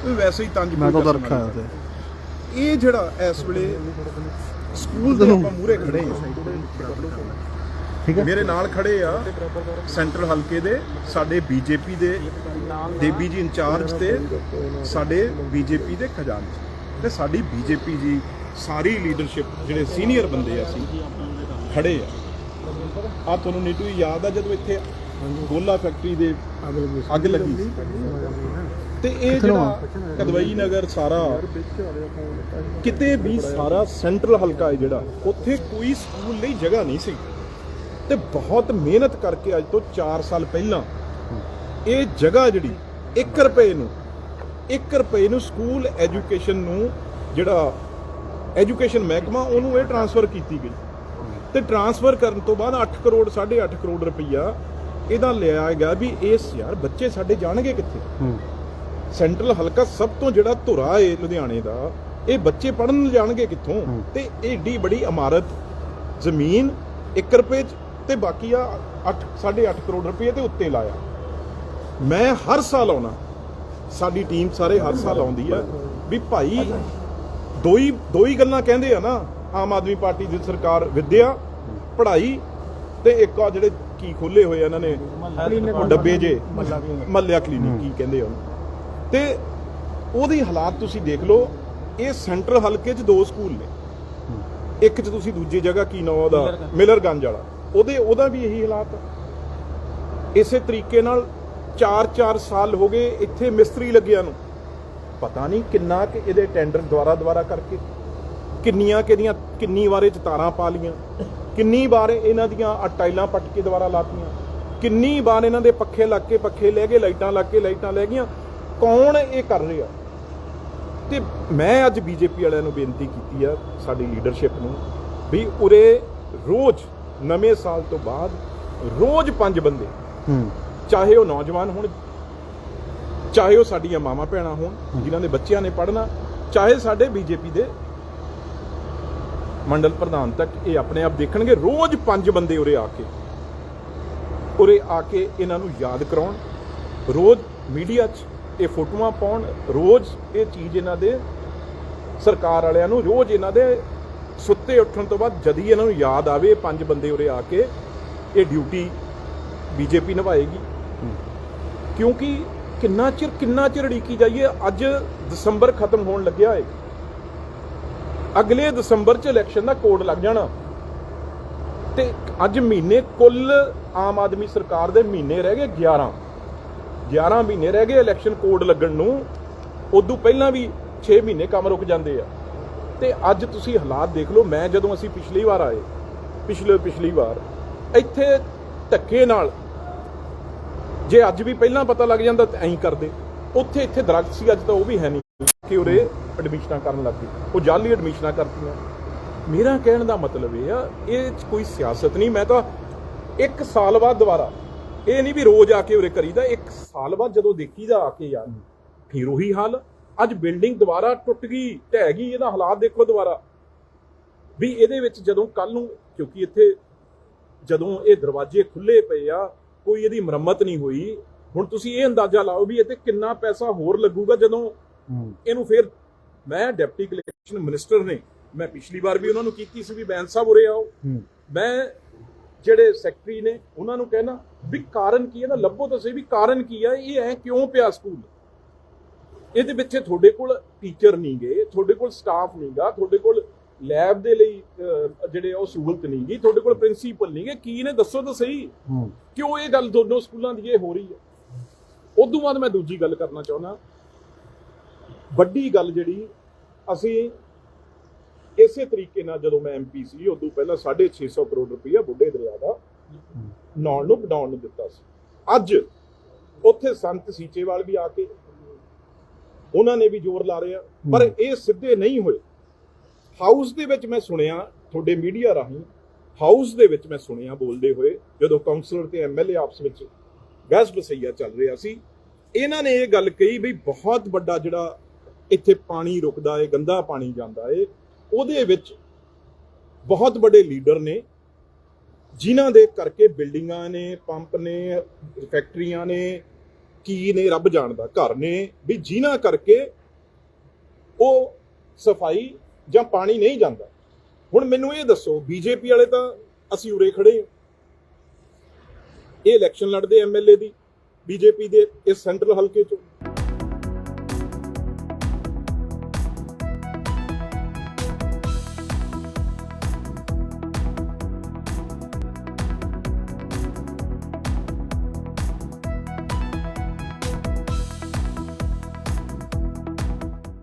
ਇਹ ਵੈਸੇ ਹੀ ਤੰਜ ਮੈਂ ਤਾਂ ਉਹਦਾ ਰੱਖਿਆ ਹੋਇਆ ਤੇ ਇਹ ਜਿਹੜਾ ਇਸ ਵੇਲੇ ਸਕੂਲ ਦੇ ਆਪਾਂ ਮੂਹਰੇ ਖੜੇ ਹਾਂ। ਠੀਕ ਹੈ। ਮੇਰੇ ਨਾਲ ਖੜੇ ਆ ਸੈਂਟਰਲ ਹਲਕੇ ਦੇ ਸਾਡੇ ਬੀਜੇਪੀ ਦੇ ਦੇਬੀ ਜੀ ਇੰਚਾਰਜ ਤੇ ਸਾਡੇ ਬੀਜੇਪੀ ਦੇ ਖਜ਼ਾਨਚੀ ਤੇ ਸਾਡੀ ਬੀਜੇਪੀ ਜੀ ਸਾਰੀ ਲੀਡਰਸ਼ਿਪ ਜਿਹੜੇ ਸੀਨੀਅਰ ਬੰਦੇ ਆ ਸੀ ਖੜੇ ਆ। ਆ ਤੁਹਾਨੂੰ ਨੀਟੂ ਜੀ ਯਾਦ ਆ ਜਦੋਂ ਇੱਥੇ ਗੋਲਾ ਫੈਕਟਰੀ ਦੇ ਅੱਗ ਲੱਗੀ। ਸੀ ਤੇ ਇਹ ਜਿਹੜਾ ਕਦਵਈ ਨਗਰ ਸਾਰਾ ਕਿਤੇ ਵੀ ਸਾਰਾ ਸੈਂਟਰਲ ਹਲਕਾ ਹੈ ਜਿਹੜਾ ਉੱਥੇ ਕੋਈ ਸਕੂਲ ਲਈ ਜਗ੍ਹਾ ਨਹੀਂ ਸੀ। ਤੇ ਬਹੁਤ ਮਿਹਨਤ ਕਰਕੇ ਅੱਜ ਤੋਂ 4 ਸਾਲ ਪਹਿਲਾਂ ਇਹ ਜਗ੍ਹਾ ਜਿਹੜੀ 1 ਰੁਪਏ ਨੂੰ 1 ਰੁਪਏ ਨੂੰ ਸਕੂਲ ਐਜੂਕੇਸ਼ਨ ਨੂੰ ਜਿਹੜਾ ਐਜੂਕੇਸ਼ਨ ਮਹਿਕਮਾ ਉਹਨੂੰ ਇਹ ਟਰਾਂਸਫਰ ਕੀਤੀ ਗਈ। ਤੇ ਟਰਾਂਸਫਰ ਕਰਨ ਤੋਂ ਬਾਅਦ 8 ਕਰੋੜ 8.5 ਕਰੋੜ ਰੁਪਈਆ ਇਹਦਾ ਲਿਆ ਗਿਆ ਵੀ ਇਸ ਯਾਰ ਬੱਚੇ ਸਾਡੇ ਜਾਣਗੇ ਕਿੱਥੇ? ਹੂੰ। ਸੈਂਟਰਲ ਹਲਕਾ ਸਭ ਤੋਂ ਜਿਹੜਾ ਧੁਰਾ ਏ ਲੁਧਿਆਣੇ ਦਾ ਇਹ ਬੱਚੇ ਪੜਨ ਜਾਣਗੇ ਕਿੱਥੋਂ। ਤੇ ਏਡੀ ਬੜੀ ਇਮਾਰਤ ਜ਼ਮੀਨ 1 ਰੁਪਏ 'ਚ ਤੇ ਬਾਕੀ ਆ 8 8.5 ਕਰੋੜ ਰੁਪਏ ਤੇ ਉੱਤੇ ਲਾਇਆ। ਮੈਂ ਹਰ ਸਾਲ ਆਉਣਾ। ਸਾਡੀ ਟੀਮ ਸਾਰੇ ਹਰ ਸਾਲ ਆਉਂਦੀ ਆ ਵੀ ਭਾਈ ਦੋ ਹੀ ਦੋ ਹੀ ਗੱਲਾਂ ਕਹਿੰਦੇ ਆ ਨਾ ਆਮ ਆਦਮੀ ਪਾਰਟੀ ਦੀ ਸਰਕਾਰ ਵਿਦਿਆ ਪੜ੍ਹਾਈ ਤੇ ਇੱਕ ਆ ਜਿਹੜੇ ਕੀ ਖੋਲੇ ਹੋਏ ਆ ਇਹਨਾਂ ਨੇ? ਡੱਬੇ ਜੇ। ਮੱਲਿਆ ਕਲੀਨਿਕ ਕੀ ਕਹਿੰਦੇ ਆ ਉਹਨੂੰ। ਤੇ ਉਹਦੀ ਹਾਲਾਤ ਤੁਸੀਂ ਦੇਖ ਲਓ ਇਹ ਸੈਂਟਰਲ ਹਲਕੇ 'ਚ ਦੋ ਸਕੂਲ ਨੇ। ਇੱਕ 'ਚ ਤੁਸੀਂ ਦੂਜੀ ਜਗ੍ਹਾ ਕੀ ਨਾਮ ਉਹਦਾ? ਮਿਲਰਗੰਜ। ਵਾਲਾ। ਉਹਦੇ ਉਹਦਾ ਵੀ ਇਹੀ ਹਾਲਾਤ ਆ। ਇਸੇ ਤਰੀਕੇ ਨਾਲ 4-4 ਸਾਲ ਹੋ ਗਏ ਇੱਥੇ ਮਿਸਤਰੀ ਲੱਗਿਆ ਨੂੰ। ਪਤਾ ਨਹੀਂ ਕਿੰਨਾ ਕਿ ਇਹਦੇ ਟੈਂਡਰ ਦੁਆਰਾ ਦੁਆਰਾ ਕਰਕੇ ਕਿੰਨੀਆਂ ਕਿਹਦੀਆਂ ਕਿੰਨੀ ਵਾਰੇ ਚ ਤਾਰਾਂ ਪਾ ਲੀਆਂ ਕਿੰਨੀ ਵਾਰ ਇਹਨਾਂ ਦੀਆਂ ਆਹ ਟਾਈਲਾਂ ਪੱਟ ਕੇ ਦੁਬਾਰਾ ਲਾਤੀਆਂ? ਕਿੰਨੀ ਵਾਰ ਇਹਨਾਂ ਦੇ ਪੱਖੇ ਲੱਗ ਕੇ ਪੱਖੇ ਲੈ ਗਏ ਲਾਈਟਾਂ ਲੱਗ ਕੇ ਲਾਈਟਾਂ ਲੈ ਗਈਆਂ? ਕੌਣ ਇਹ ਕਰ ਰਿਹਾ? ਤੇ ਮੈਂ ਅੱਜ ਬੀਜੇਪੀ ਵਾਲਿਆਂ ਨੂੰ ਬੇਨਤੀ ਕੀਤੀ ਆ ਸਾਡੀ ਲੀਡਰਸ਼ਿਪ ਨੂੰ ਵੀ ਉਰੇ ਰੋਜ਼ ਨਵੇਂ ਸਾਲ ਤੋਂ ਬਾਅਦ ਰੋਜ਼ ਪੰਜ ਬੰਦੇ ਹੂੰ। ਚਾਹੇ ਉਹ ਨੌਜਵਾਨ ਹੋਣ ਚਾਹੇ ਉਹ ਸਾਡੀਆਂ ਮਾਵਾਂ ਭੈਣਾਂ ਹੋਣ ਜਿਨ੍ਹਾਂ ਦੇ ਬੱਚਿਆਂ ਨੇ ਪੜ੍ਹਨਾ ਚਾਹੇ ਸਾਡੇ ਬੀਜੇਪੀ ਦੇ ਮੰਡਲ ਪ੍ਰਧਾਨ ਤੱਕ ਇਹ ਆਪਣੇ ਆਪ ਦੇਖਣਗੇ। ਰੋਜ਼ ਪੰਜ ਬੰਦੇ ਉਰੇ ਆ ਕੇ। ਉਰੇ ਆ ਕੇ ਇਹਨਾਂ ਨੂੰ ਯਾਦ ਕਰਾਉਣ। ਰੋਜ਼ ਮੀਡੀਆ 'ਚ ਇਹ ਫੋਟੋਆਂ ਪਾਉਣ। ਰੋਜ਼ ਇਹ ਚੀਜ਼ ਇਹਨਾਂ ਦੇ ਸਰਕਾਰ ਵਾਲਿਆਂ ਨੂੰ, ਰੋਜ਼ ਇਹਨਾਂ ਦੇ ਸੁੱਤੇ ਉੱਠਣ ਤੋਂ ਬਾਅਦ ਜਦ ਇਹਨਾਂ ਨੂੰ ਯਾਦ ਆਵੇ ਪੰਜ ਬੰਦੇ ਉਰੇ ਆ ਕੇ ਇਹ ਡਿਊਟੀ ਬੀਜੇਪੀ ਨਿਭਾਏਗੀ। ਕਿਉਂਕਿ ਕਿੰਨਾ ਚਿਰ ਕਿੰਨਾ ਚਿਰ ਢੀਕੀ ਜਾਈਏ? ਅੱਜ ਦਸੰਬਰ ਖਤਮ ਹੋਣ ਲੱਗਿਆ ਹੈ ਅਗਲੇ ਦਸੰਬਰ ਚ ਇਲੈਕਸ਼ਨ ਦਾ ਕੋਡ ਲੱਗ ਜਾਣਾ। ਤੇ ਅੱਜ ਮਹੀਨੇ ਕੁੱਲ ਆਮ ਆਦਮੀ ਸਰਕਾਰ ਦੇ ਮਹੀਨੇ ਰਹਿ ਗਏ 11 11 ਮਹੀਨੇ ਰਹਿ ਗਏ ਇਲੈਕਸ਼ਨ ਕੋਡ ਲੱਗਣ ਨੂੰ। ਉਦੋਂ ਪਹਿਲਾਂ ਵੀ 6 ਮਹੀਨੇ ਕੰਮ ਰੁਕ ਜਾਂਦੇ ਆ। ਤੇ ਅੱਜ ਤੁਸੀਂ ਹਾਲਾਤ ਦੇਖ ਲਓ, ਮੈਂ ਜਦੋਂ ਅਸੀਂ ਪਿਛਲੀ ਵਾਰ ਆਏ, ਪਿਛਲੇ ਪਿਛਲੀ ਵਾਰ, ਇੱਥੇ ਧੱਕੇ ਨਾਲ, ਜੇ ਅੱਜ ਵੀ ਪਹਿਲਾਂ ਪਤਾ ਲੱਗ ਜਾਂਦਾ ਤਾਂ ਐਂ ਕਰਦੇ। ਉੱਥੇ ਇੱਥੇ ਦਰਖਤ ਸੀ, ਅੱਜ ਤਾਂ ਉਹ ਵੀ ਹੈ ਨਹੀਂ। ਕਿ ਉਰੇ ਐਡਮਿਸ਼ਨਾਂ ਕਰਨ ਲੱਗ ਗਏ ਉਹ ਜਾਲੀ ਐਡਮਿਸ਼ਨਾਂ ਕਰਤੀਆਂ। ਮੇਰਾ ਕਹਿਣ ਦਾ ਮਤਲਬ ਇਹ ਆ ਇਹ ਕੋਈ ਸਿਆਸਤ ਨਹੀਂ। ਮੈਂ ਤਾਂ ਇੱਕ ਸਾਲ ਬਾਅਦ ਦੁਬਾਰਾ ਇਹ ਨਹੀਂ ਵੀ ਰੋਜ਼ ਆ ਕੇ ਉਰੇ ਕਰੀਦਾ ਇੱਕ ਸਾਲ ਬਾਅਦ ਜਦੋਂ ਦੇਖੀਦਾ ਆ ਕੇ ਯਾਰ ਫਿਰ ਉਹੀ ਹਾਲ। ਅੱਜ ਬਿਲਡਿੰਗ ਦੁਬਾਰਾ ਟੁੱਟ ਗਈ ਢਹਿ ਗਈ ਇਹਦਾ ਹਾਲਾਤ ਦੇਖੋ ਦੁਬਾਰਾ। ਵੀ ਇਹਦੇ ਵਿੱਚ ਜਦੋਂ ਕੱਲ ਨੂੰ ਕਿਉਂਕਿ ਇੱਥੇ ਜਦੋਂ ਇਹ ਦਰਵਾਜ਼ੇ ਖੁੱਲੇ ਪਏ ਆ ਕੋਈ ਇਹਦੀ ਮੁਰੰਮਤ ਨਹੀਂ ਹੋਈ। ਹੁਣ ਤੁਸੀਂ ਇਹ ਅੰਦਾਜ਼ਾ ਲਾਓ ਵੀ ਇੱਥੇ ਕਿੰਨਾ ਪੈਸਾ ਹੋਰ ਲੱਗੂਗਾ ਜਦੋਂ ਇਹਨੂੰ ਫਿਰ ਮੈਂ ਡਿਪਟੀ ਕਲੈਕਸ਼ਨ ਮਿਨਿਸਟਰ ਨੇ ਮੈਂ ਪਿਛਲੀ ਵਾਰ ਵੀ ਉਹਨਾਂ ਨੂੰ ਕੀਤੀ ਸੀ ਵੀ ਬੈਂਸ ਸਾਹਿਬ ਉਰੇ ਆਓ। ਮੈਂ ਜਿਹੜੇ ਸੈਕਟਰੀ ਨੇ ਉਹਨਾਂ ਨੂੰ ਕਹਿਣਾ ਵੀ ਕਾਰਨ ਕੀ ਹੈ ਨਾ ਲੱਭੋ ਤਾਂ ਸਹੀ ਵੀ ਕਾਰਨ ਕੀ ਹੈ ਇਹ ਐ ਕਿਉਂ ਪਿਆ ਸਕੂਲ? ਇਹਦੇ ਵਿੱਚ ਤੁਹਾਡੇ ਕੋਲ ਟੀਚਰ ਨਹੀਂ ਗਏ ਤੁਹਾਡੇ ਕੋਲ ਸਟਾਫ ਨਹੀਂਗਾ ਤੁਹਾਡੇ ਕੋਲ ਲੈਬ ਦੇ ਲਈ ਜਿਹੜੇ ਉਹ ਸਹੂਲਤ ਨਹੀਂ ਗਈ ਤੁਹਾਡੇ ਕੋਲ ਪ੍ਰਿੰਸੀਪਲ ਨਹੀਂ ਗਏ ਕੀ ਨੇ ਦੱਸੋ ਤਾਂ ਸਹੀ? ਕਿਉਂ ਇਹ ਗੱਲ ਦੋਨੋਂ ਸਕੂਲਾਂ ਦੀ ਇਹ ਹੋ ਰਹੀ ਹੈ? ਉਦੋਂ ਬਾਅਦ ਮੈਂ ਦੂਜੀ ਗੱਲ ਕਰਨਾ ਚਾਹੁੰਦਾ। ਵੱਡੀ ਗੱਲ ਜਿਹੜੀ ਅਸੀਂ ਇਸੇ ਤਰੀਕੇ ਨਾਲ ਜਦੋਂ ਮੈਂ ਐਮਪੀ ਸੀ ਉਦੋਂ ਪਹਿਲਾਂ 650 ਕਰੋੜ ਰੁਪਈਆ ਬੁੱਢੇ ਦਰਿਆ ਦਾ ਨੌਣ ਨੂੰ ਵਡਾਉਣ ਨੂੰ ਦਿੱਤਾ ਸੀ। ਅੱਜ ਉੱਥੇ ਸੰਤ ਸੀਚੇਵਾਲ ਵੀ ਆ ਕੇ ਉਹਨਾਂ ਨੇ ਵੀ ਜ਼ੋਰ ਲਾ ਰਿਹਾ ਪਰ ਇਹ ਸਿੱਧੇ ਨਹੀਂ ਹੋਏ। ਹਾਊਸ ਦੇ ਵਿੱਚ ਮੈਂ ਸੁਣਿਆ ਤੁਹਾਡੇ ਮੀਡੀਆ ਰਾਹੀਂ ਹਾਊਸ ਦੇ ਵਿੱਚ ਮੈਂ ਸੁਣਿਆ ਬੋਲਦੇ ਹੋਏ ਜਦੋਂ ਕਾਉਂਸਲਰ ਤੇ ਐਮਐਲਏ ਆਪਸ ਵਿੱਚ ਬਹਿਸ ਬਸਈਆ ਚੱਲ ਰਿਹਾ ਸੀ ਇਹਨਾਂ ਨੇ ਇਹ ਗੱਲ ਕਹੀ ਵੀ ਬਹੁਤ ਵੱਡਾ ਜਿਹੜਾ ਇੱਥੇ ਪਾਣੀ ਰੁਕਦਾ ਏ, ਗੰਦਾ ਪਾਣੀ ਜਾਂਦਾ ਏ। ਉਹਦੇ ਵਿੱਚ ਬਹੁਤ ਵੱਡੇ ਲੀਡਰ ਨੇ, ਜਿਨ੍ਹਾਂ ਦੇ ਕਰਕੇ ਬਿਲਡਿੰਗਾਂ ਨੇ, ਪੰਪ ਨੇ, ਫੈਕਟਰੀਆਂ ਨੇ, ਕੀ ਨੇ, ਰੱਬ ਜਾਣਦਾ, ਘਰ ਨੇ, ਵੀ ਜਿਨ੍ਹਾਂ ਕਰਕੇ ਉਹ ਸਫ਼ਾਈ ਜਾਂ ਪਾਣੀ ਨਹੀਂ ਜਾਂਦਾ। ਹੁਣ ਮੈਨੂੰ ਇਹ ਦੱਸੋ, ਬੀਜੇਪੀ ਵਾਲੇ ਤਾਂ ਅਸੀਂ ਉਰੇ ਖੜੇ ਹਾਂ ਇਹ ਇਲੈਕਸ਼ਨ ਲੜਦੇ ਐਮਐਲਏ ਦੀ, ਬੀਜੇਪੀ ਦੇ, ਇਸ ਸੈਂਟਰਲ ਹਲਕੇ ਚੋਂ।